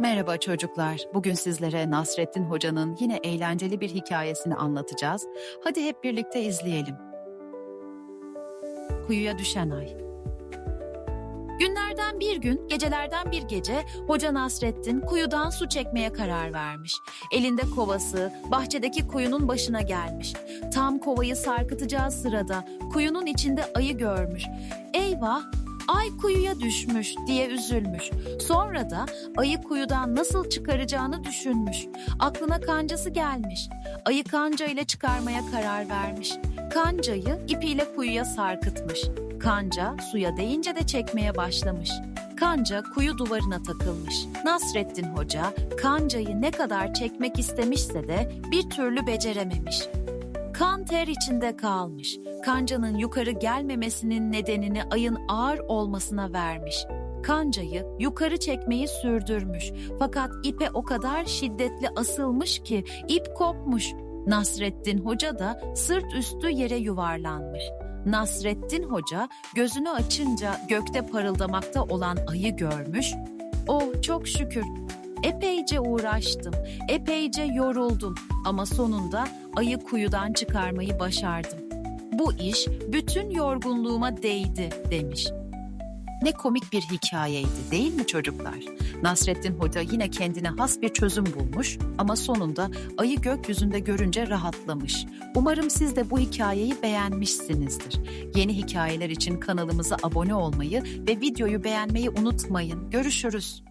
Merhaba çocuklar. Bugün sizlere Nasrettin Hoca'nın yine eğlenceli bir hikayesini anlatacağız. Hadi hep birlikte izleyelim. Kuyuya düşen ay. Günlerden bir gün, gecelerden bir gece Hoca Nasrettin kuyudan su çekmeye karar vermiş. Elinde kovası bahçedeki kuyunun başına gelmiş. Tam kovayı sarkıtacağı sırada kuyunun içinde ayı görmüş. Eyvah! Ay kuyuya düşmüş diye üzülmüş. Sonra da ayı kuyudan nasıl çıkaracağını düşünmüş. Aklına kancası gelmiş. Ayı kanca ile çıkarmaya karar vermiş. Kancayı ipiyle kuyuya sarkıtmış. Kanca suya değince de çekmeye başlamış. Kanca kuyu duvarına takılmış. Nasrettin Hoca kancayı ne kadar çekmek istemişse de bir türlü becerememiş. Kan ter içinde kalmış. Kancanın yukarı gelmemesinin nedenini ayın ağır olmasına vermiş. Kancayı yukarı çekmeyi sürdürmüş. Fakat ipe o kadar şiddetli asılmış ki ip kopmuş. Nasrettin Hoca da sırt üstü yere yuvarlanmış. Nasrettin Hoca gözünü açınca gökte parıldamakta olan ayı görmüş. Oh çok şükür. Epeyce uğraştım, epeyce yoruldum ama sonunda ayı kuyudan çıkarmayı başardım. Bu iş bütün yorgunluğuma değdi demiş. Ne komik bir hikayeydi değil mi çocuklar? Nasrettin Hoca yine kendine has bir çözüm bulmuş ama sonunda ayı gökyüzünde görünce rahatlamış. Umarım siz de bu hikayeyi beğenmişsinizdir. Yeni hikayeler için kanalımıza abone olmayı ve videoyu beğenmeyi unutmayın. Görüşürüz.